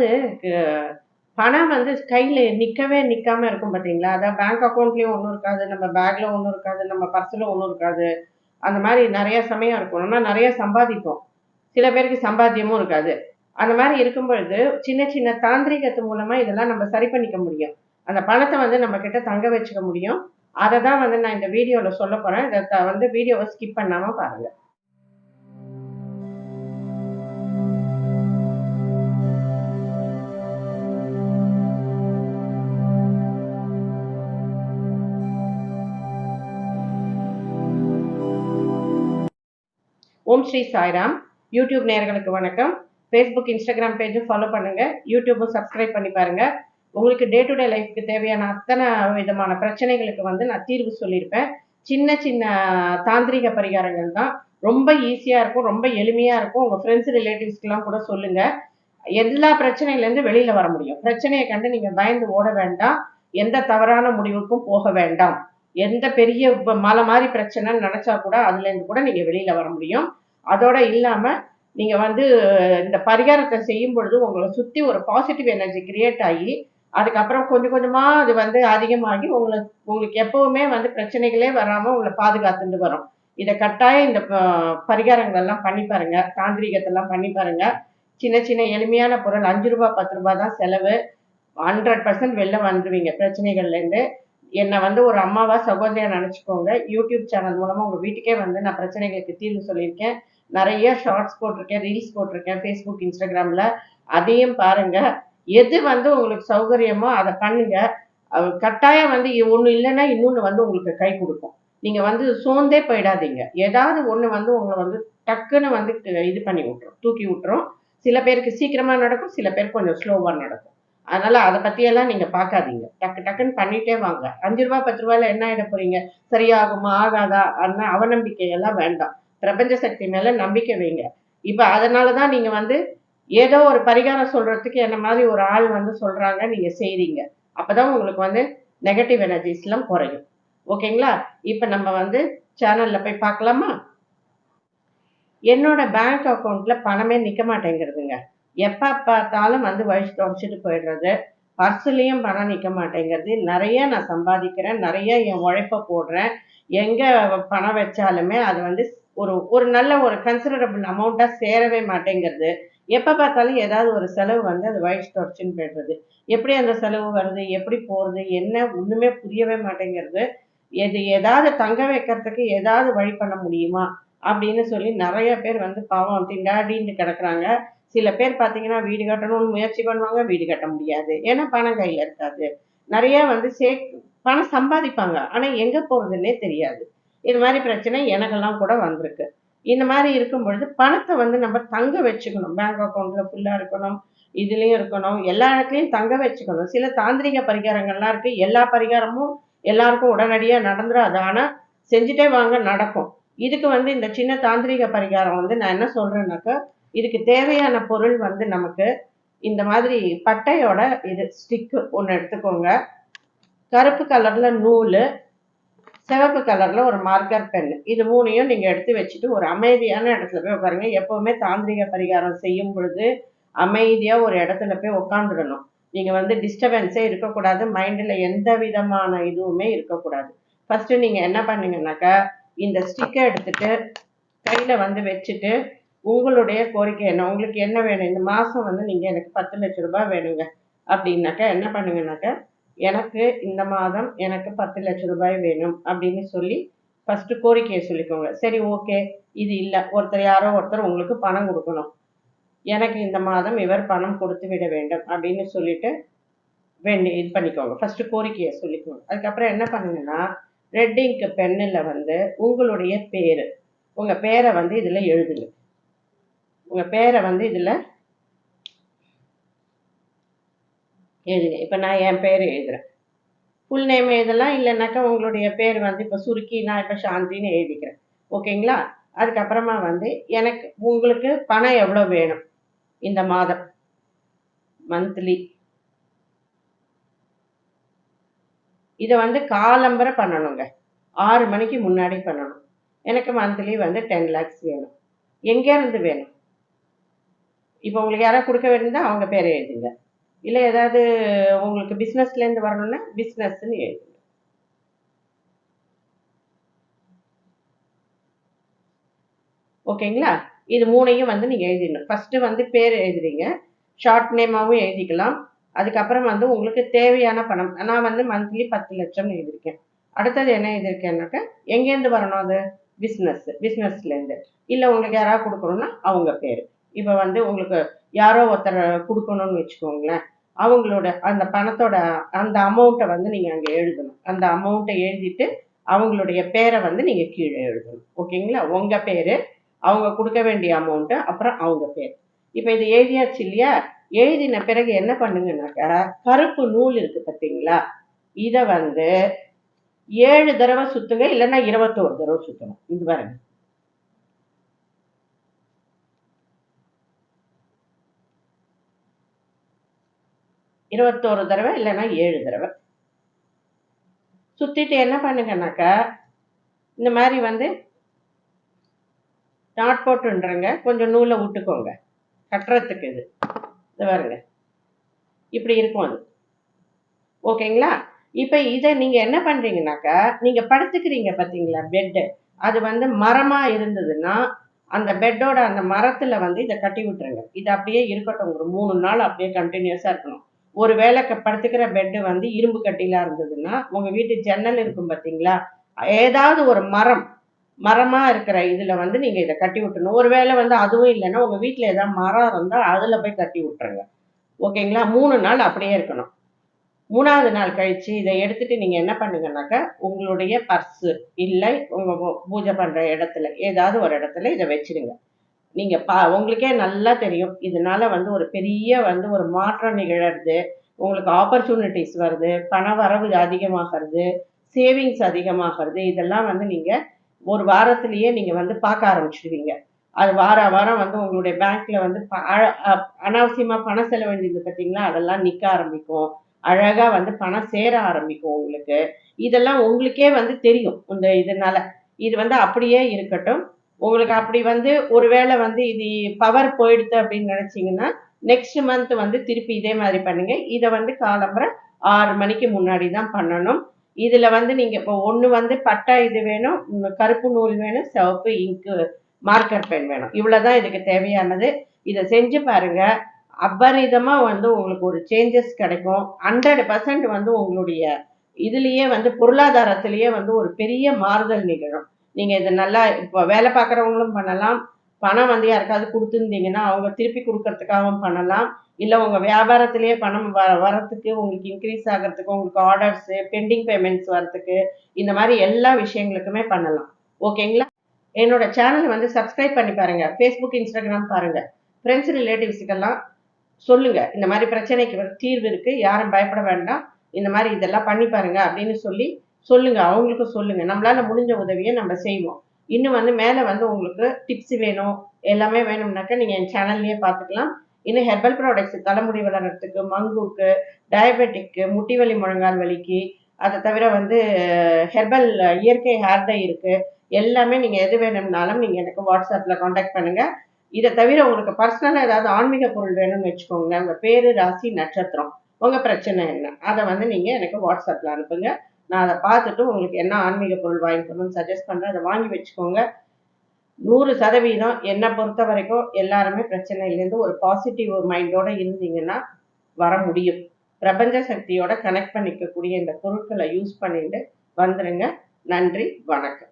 அதாவது பணம் வந்து கையில நிக்கவே நிக்காம இருக்கும் பாத்தீங்களா? அதான் பேங்க் அக்கௌண்ட்லேயும் ஒன்றும் இருக்காது நம்ம பேக்ல ஒன்றும் இருக்காது நம்ம பர்ஸில் ஒன்றும் இருக்காது. அந்த மாதிரி நிறைய சமயம் இருக்கும். ஆனால் நிறைய சம்பாதிப்போம். சில பேருக்கு சம்பாத்தியமும் இருக்காது. அந்த மாதிரி இருக்கும் பொழுது சின்ன சின்ன தாந்திரிகத்து மூலமா இதெல்லாம் நம்ம சரி பண்ணிக்க முடியும். அந்த பணத்தை வந்து நம்ம கிட்ட தங்க வச்சுக்க முடியும். அதை தான் வந்து நான் இந்த வீடியோவில் சொல்ல போறேன். இதை வந்து வீடியோவை ஸ்கிப் பண்ணாம பாருங்க. ஓம் ஸ்ரீ சாய்ராம். யூடியூப் நேர்களுக்கு வணக்கம். ஃபேஸ்புக் இன்ஸ்டாகிராம் பேஜும் ஃபாலோ பண்ணுங்க. யூடியூப்பும் சப்ஸ்கிரைப் பண்ணி பாருங்க. உங்களுக்கு டே டு டே லைஃப்க்கு தேவையான அத்தனை விதமான பிரச்சனைகளுக்கு வந்து நான் தீர்வு சொல்லியிருப்பேன். சின்ன சின்ன தாந்திரிக பரிகாரங்கள் தான். ரொம்ப ஈஸியாக இருக்கும் ரொம்ப எளிமையாக இருக்கும். உங்கள் ஃப்ரெண்ட்ஸ் ரிலேட்டிவ்ஸ்க்கெலாம் கூட சொல்லுங்க. எல்லா பிரச்சனையிலேருந்து வெளியில் வர முடியும். பிரச்சனையை கண்டு நீங்கள் பயந்து ஓட வேண்டாம். எந்த தவறான முடிவுக்கும் போக வேண்டாம். எந்த பெரிய மலை மாதிரி பிரச்சனைன்னு நினச்சா கூட அதுலேருந்து கூட நீங்கள் வெளியில் வர முடியும். அதோட இல்லாமல் நீங்கள் வந்து இந்த பரிகாரத்தை செய்யும் பொழுது உங்களை சுற்றி ஒரு பாசிட்டிவ் எனர்ஜி கிரியேட் ஆகி அதுக்கப்புறம் கொஞ்சம் கொஞ்சமாக அது வந்து அதிகமாகி உங்களுக்கு உங்களுக்கு எப்போவுமே வந்து பிரச்சனைகளே வராமல் உங்களை பாதுகாத்துட்டு வரும். இதை கட்டாயம் இந்த ப- பரிகாரங்கள் எல்லாம் பண்ணி பாருங்கள் தாந்திரிகத்தெல்லாம் பண்ணி பாருங்கள் சின்ன சின்ன எளிமையான பொருள் அஞ்சு ரூபா பத்து ரூபா தான் செலவு. ஹண்ட்ரட் பர்சன்ட் வெளில வந்துருவீங்க பிரச்சனைகள்லேருந்து என்னை வந்து ஒரு அம்மாவா சகோதரியா நினச்சிக்கோங்க. யூடியூப் சேனல் மூலமாக உங்கள் வீட்டுக்கே வந்து நான் பிரச்சனைகளுக்கு தீர்வு சொல்லியிருக்கேன். நிறைய ஷார்ட்ஸ் போட்டிருக்கேன் ரீல்ஸ் போட்டிருக்கேன் ஃபேஸ்புக் இன்ஸ்டாகிராமில் அதையும் பாருங்கள் எது வந்து உங்களுக்கு சௌகரியமோ அதை பண்ணுங்க. கட்டாயம் வந்து ஒன்று இல்லைன்னா இன்னொன்று வந்து உங்களுக்கு கை கொடுக்கும். நீங்கள் வந்து சோர்ந்தே போயிடாதீங்க. ஏதாவது ஒன்று வந்து உங்களை வந்து டக்குன்னு வந்து இது பண்ணி விட்டுரும் தூக்கி விட்டுரும். சில பேருக்கு சீக்கிரமாக நடக்கும் சில பேருக்கு கொஞ்சம் ஸ்லோவாக நடக்கும். அதனால அதை பத்தியெல்லாம் நீங்க பார்க்காதீங்க டக்கு டக்குன்னு பண்ணிட்டே வாங்க. அஞ்சு ரூபா பத்து ரூபாயில என்ன ஆயிட போறீங்க? சரியாகுமா ஆகாதா? அந்த அவநம்பிக்கை எல்லாம் வேண்டாம். பிரபஞ்ச சக்தி மேல நம்பிக்கை வைங்க. இப்ப அதனாலதான் நீங்க வந்து ஏதோ ஒரு பரிகாரம் சொல்றதுக்கு என்ன மாதிரி ஒரு ஆள் வந்து சொல்றாங்க நீங்க செய்றீங்க. அப்பதான் உங்களுக்கு வந்து நெகட்டிவ் எனர்ஜிஸ் எல்லாம் குறையும். ஓகேங்களா? இப்ப நம்ம வந்து சேனல்ல போய் பார்க்கலாமா என்னோட பேங்க் அக்கௌண்ட்ல பணமே நிக்க மாட்டேங்கிறதுங்க. எப்ப பார்த்தாலும் வந்து வழிச்சு தொடச்சிட்டு போயிடுறது. பர்ஸ்லேயும் பணம் நிற்க மாட்டேங்கிறது. நிறைய நான் சம்பாதிக்கிறேன். நிறைய என் உழைப்ப போடுறேன். எங்க பணம் வச்சாலுமே அது வந்து ஒரு ஒரு நல்ல ஒரு கன்சிடரபிள் அமௌண்ட்டாக சேரவே மாட்டேங்கிறது. எப்போ பார்த்தாலும் ஏதாவது ஒரு செலவு வந்து அது வயசு தொடச்சுன்னு போயிடுறது. எப்படி அந்த செலவு வருது? எப்படி போகிறது என்ன? ஒன்றுமே புரியவே மாட்டேங்கிறது. எது ஏதாவது தங்க வைக்கிறதுக்கு ஏதாவது வழி பண்ண முடியுமா? அப்படின்னு சொல்லி நிறைய பேர் வந்து பாவம் திண்டாடின்னு கிடக்குறாங்க. சில பேர் பார்த்தீங்கன்னா வீடு கட்டணும்னு முயற்சி பண்ணுவாங்க வீடு கட்ட முடியாது. ஏன்னா பணம் கையில் இருக்காது. நிறைய வந்து சே பணம் சம்பாதிப்பாங்க. ஆனால் எங்கே போகிறதுன்னே தெரியாது. இது மாதிரி பிரச்சனை எனக்கெல்லாம் கூட வந்திருக்கு. இந்த மாதிரி இருக்கும் பொழுது பணத்தை வந்து நம்ம தங்க வச்சுக்கணும். பேங்க் அக்கௌண்ட்ல ஃபுல்லாக இருக்கணும் இதுலேயும் இருக்கணும் எல்லா இடத்துலையும் தங்க வச்சுக்கணும். சில தாந்திரிக பரிகாரங்கள்லாம் இருக்குது எல்லா பரிகாரமும் எல்லாருக்கும் உடனடியாக நடந்துடாது ஆனால் செஞ்சுட்டே வாங்க நடக்கும். இதுக்கு வந்து இந்த சின்ன தாந்திரிக பரிகாரம் வந்து நான் என்ன சொல்கிறேன்னாக்கா இதுக்கு தேவையான பொருள் வந்து நமக்கு இந்த மாதிரி பட்டையோட இது ஸ்டிக்கு ஒன்று எடுத்துக்கோங்க. கருப்பு கலர்ல நூல் சிவப்பு கலர்ல ஒரு மார்க்கர் பென் இது மூணையும் நீங்க எடுத்து வச்சுட்டு ஒரு அமைதியான இடத்துல போய் உட்காருங்க. எப்பவுமே தாந்திரிக பரிகாரம் செய்யும் பொழுது அமைதியா ஒரு இடத்துல போய் உட்காந்துடணும் நீங்க வந்து டிஸ்டர்பன்ஸே இருக்கக்கூடாது. மைண்ட்ல எந்த விதமான இதுவுமே இருக்கக்கூடாது. ஃபர்ஸ்ட் நீங்க என்ன பண்ணீங்கன்னாக்கா இந்த ஸ்டிக்கை எடுத்துட்டு கையில் வந்து வச்சுட்டு உங்களுடைய கோரிக்கை என்ன? உங்களுக்கு என்ன வேணும்? இந்த மாதம் வந்து நீங்கள் எனக்கு பத்து லட்ச ரூபாய் வேணுங்க. அப்படின்னாக்கா என்ன பண்ணுங்கனாக்கா எனக்கு இந்த மாதம் எனக்கு பத்து லட்ச ரூபாய் வேணும் அப்படின்னு சொல்லி ஃபஸ்ட்டு கோரிக்கையை சொல்லிக்கோங்க. சரி ஓகே. இது இல்லை. ஒருத்தர் யாரோ ஒருத்தர் உங்களுக்கு பணம் கொடுக்கணும். எனக்கு இந்த மாதம் இவர் பணம் கொடுத்து விட வேண்டும் அப்படின்னு சொல்லிட்டு வேண்டி இது பண்ணிக்கோங்க. ஃபஸ்ட்டு கோரிக்கையை சொல்லிக்கோங்க. அதுக்கப்புறம் என்ன பண்ணுங்கன்னா ரெட் இங்க் பென்னில் வந்து உங்களுடைய பேர். உங்கள் பேரை வந்து இதில் எழுதுங்க. உங்கள் பேரை வந்து இதில் எழுதுங்க. இப்போ நான் என் பேர் எழுதுறேன். ஃபுல் நேம் எழுதலாம் இல்லைனாக்கா உங்களுடைய பேர் வந்து இப்போ சுருக்கி நான் இப்போ சாந்தின்னு எழுதிக்கிறேன். ஓகேங்களா? அதுக்கப்புறமா வந்து எனக்கு உங்களுக்கு பணம் எவ்வளோ வேணும்? இந்த மாதம். மந்த்லி இதை வந்து காலம்பரை பண்ணணுங்க. ஆறு மணிக்கு முன்னாடி பண்ணணும். எனக்கு மந்த்லி வந்து டென் லேக்ஸ் வேணும். எங்கேருந்து வேணும்? இப்போ உங்களுக்கு யாராவது கொடுக்க வேண்டியிருந்தா அவங்க பேரை எழுதுங்க. இல்லை ஏதாவது உங்களுக்கு பிஸ்னஸ்லேருந்து வரணும்னா பிஸ்னஸ்ன்னு எழுதுங்க. ஓகேங்களா இது மூணையும் வந்து நீங்கள் எழுதிடணும். ஃபஸ்ட்டு வந்து பேர் எழுதுறீங்க. ஷார்ட் நேமாகவும் எழுதிக்கலாம். அதுக்கப்புறம் வந்து உங்களுக்கு தேவையான பணம். நான் வந்து மந்த்லி பத்து லட்சம் எழுதியிருக்கேன். அடுத்தது என்ன எழுதியிருக்கேன்னாக்கா எங்கேருந்து வரணும் அது? பிஸ்னஸ் பிஸ்னஸ்லேருந்து இல்லை உங்களுக்கு யாராவது கொடுக்கணும்னா அவங்க பேர். இப்போ வந்து உங்களுக்கு யாரோ ஒருத்தர் கொடுக்கணும்னு வச்சுக்கோங்களேன். அவங்களோட அந்த பணத்தோட அந்த அமௌண்ட்டை வந்து நீங்கள் அங்கே எழுதணும். அந்த அமௌண்ட்டை எழுதிட்டு அவங்களுடைய பேரை வந்து நீங்கள் கீழே எழுதணும். ஓகேங்களா? உங்கள் பேர் அவங்க கொடுக்க வேண்டிய அமௌண்ட்டு அப்புறம் அவங்க பேர். இப்போ இது எழுதியாச்சு இல்லையா? எழுதின பிறகு என்ன பண்ணுங்கனாக்கா கருப்பு நூல் இருக்கு பார்த்தீங்களா? இதை வந்து ஏழு தடவை சுத்துங்க இல்லைன்னா இருபத்தோரு தடவை சுத்தணும். இது பாருங்க. இருபத்தோரு தடவை இல்லைன்னா ஏழு தடவை. சுத்திட்டு என்ன பண்ணுங்கனாக்கா இந்த மாதிரி வந்து நாட் போட்டுன்றங்க கொஞ்சம் நூலை விட்டுக்கோங்க. கட்டுறதுக்கு இது. இது பாருங்க. இப்படி இருக்கும் அது. ஓகேங்களா இப்போ இதை நீங்கள் என்ன பண்ணுறீங்கனாக்கா நீங்கள் படுத்துக்கிறீங்க பார்த்தீங்களா பெட்டு அது வந்து மரமாக இருந்ததுன்னா அந்த பெட்டோட அந்த மரத்தில் வந்து இதை கட்டி விட்டுருங்க. இது அப்படியே இருக்கட்டும். ஒரு மூணு நாள் அப்படியே கண்டினியூஸாக இருக்கணும். ஒரு வேளை படுத்துக்கிற பெட்டு வந்து இரும்பு கட்டிலாம் இருந்ததுன்னா உங்கள் வீட்டு ஜன்னல் இருக்கும் பார்த்தீங்களா ஏதாவது ஒரு மரம் மரமாக இருக்கிற இதில் வந்து நீங்கள் இதை கட்டி விட்டுணும். ஒருவேளை வந்து அதுவும் இல்லைன்னா உங்கள் வீட்டில் ஏதாவது மரம் இருந்தால் அதில் போய் கட்டி விட்டுருங்க. ஓகேங்களா? மூணு நாள் அப்படியே இருக்கணும். மூணாவது நாள் கழிச்சு இதை எடுத்துகிட்டு நீங்கள் என்ன பண்ணுங்கனாக்கா உங்களுடைய பர்ஸு இல்லை உங்கள் பூஜை பண்ணுற இடத்துல ஏதாவது ஒரு இடத்துல இதை வச்சிடுங்க நீங்கள் பா உங்களுக்கே நல்லா தெரியும். இதனால வந்து ஒரு பெரிய வந்து ஒரு மாற்றம் நிகழறது. உங்களுக்கு ஆப்பர்ச்சுனிட்டிஸ் வருது. பண வரவு அதிகமாகிறது. சேவிங்ஸ் அதிகமாகிறது. இதெல்லாம் வந்து நீங்கள் ஒரு வாரத்திலேயே நீங்க வந்து பார்க்க ஆரம்பிச்சிடுவீங்க அது வார வாரம் வந்து உங்களுடைய பேங்க்ல வந்து ப- அனாவசியமா பணம் செலவழிஞ்சது பார்த்தீங்களா? அதெல்லாம் நிக்க ஆரம்பிக்கும். அழகா வந்து பணம் சேர ஆரம்பிக்கும் உங்களுக்கு. இதெல்லாம் உங்களுக்கே வந்து தெரியும் இந்த இதனால. இது வந்து அப்படியே இருக்கட்டும். உங்களுக்கு அப்படி வந்து ஒருவேளை வந்து இது பவர் போயிடுது அப்படின்னு நினைச்சீங்கன்னா நெக்ஸ்ட் மந்த் வந்து திருப்பி இதே மாதிரி பண்ணுங்க. இதை வந்து காலம்புற ஆறு மணிக்கு முன்னாடி தான் பண்ணணும். இதில் வந்து நீங்கள் இப்போ ஒன்று வந்து பட்டா இது வேணும் கருப்பு நூல் வேணும் சிவப்பு இங்கு மார்க்கர் பென் வேணும். இவ்வளோ தான் இதுக்கு தேவையானது. இதை செஞ்சு பாருங்கள் அபரிதமாக வந்து உங்களுக்கு ஒரு சேஞ்சஸ் கிடைக்கும். ஹண்ட்ரட் பர்சன்ட் வந்து உங்களுடைய இதுலேயே வந்து பொருளாதாரத்திலேயே வந்து ஒரு பெரிய மாறுதல் நிகழும். நீங்கள் இதை நல்லா இப்போ வேலை பார்க்குறவங்களும் பண்ணலாம். பணம் வந்து யாருக்காவது கொடுத்துருந்தீங்கன்னா அவங்க திருப்பி கொடுக்கறதுக்காகவும் பண்ணலாம். இல்லை உங்க வியாபாரத்திலேயே பணம் வ வரத்துக்கு உங்களுக்கு இன்க்ரீஸ் ஆகிறதுக்கு உங்களுக்கு ஆர்டர்ஸு பெண்டிங் பேமெண்ட்ஸ் வரத்துக்கு இந்த மாதிரி எல்லா விஷயங்களுக்குமே பண்ணலாம். ஓகேங்களா என்னோட சேனலை வந்து சப்ஸ்கிரைப் பண்ணி பாருங்க. ஃபேஸ்புக் இன்ஸ்டாகிராம் பாருங்க. ஃப்ரெண்ட்ஸ் ரிலேட்டிவ்ஸுக்கெல்லாம் சொல்லுங்க. இந்த மாதிரி பிரச்சனைக்கு தீர்வு இருக்கு. யாரும் பயப்பட வேண்டாம். இந்த மாதிரி இதெல்லாம் பண்ணி பாருங்க அப்படின்னு சொல்லி சொல்லுங்க. அவங்களுக்கும் சொல்லுங்க. நம்மளால முடிஞ்ச உதவியை நம்ம செய்வோம். இன்னும் வந்து மேலே வந்து உங்களுக்கு டிப்ஸ் வேணும் எல்லாமே வேணும்னாக்கா நீங்கள் என் சேனல்லையே பார்த்துக்கலாம் இன்னும் ஹெர்பல் ப்ராடக்ட்ஸ் தலைமுடி வளர்றதுக்கு மங்குக்கு டயபெட்டிக்கு முட்டி வலி முழங்கால் வலிக்கு அதை தவிர வந்து ஹெர்பல் இயற்கை ஹேர் டை இருக்குது எல்லாமே நீங்கள் எது வேணும்னாலும் நீங்கள் எனக்கு வாட்ஸ்அப்பில் காண்டாக்ட் பண்ணுங்கள் இதை தவிர உங்களுக்கு பர்சனலாக ஏதாவது ஆன்மீக பொருள் வேணும்னு வச்சுக்கோங்களேன் உங்கள் பேர் ராசி நட்சத்திரம் உங்கள் பிரச்சனை என்ன அதை வந்து நீங்கள் எனக்கு வாட்ஸ்அப்பில் அனுப்புங்க. நான் அதை பார்த்துட்டு உங்களுக்கு என்ன ஆன்மீக பொருள் வாங்கிக்கணும்னு சஜஸ்ட் பண்ணுறேன் அதை வாங்கி வச்சுக்கோங்க. நூறு சதவீதம் என்னை பொறுத்த வரைக்கும் எல்லாருமே பிரச்சனையிலேருந்து ஒரு பாசிட்டிவ் மைண்டோட இருந்தீங்கன்னா வர முடியும். பிரபஞ்ச சக்தியோட கனெக்ட் பண்ணிக்கக்கூடிய இந்த பொருட்களை யூஸ் பண்ணிட்டு வந்துருங்க. நன்றி வணக்கம்.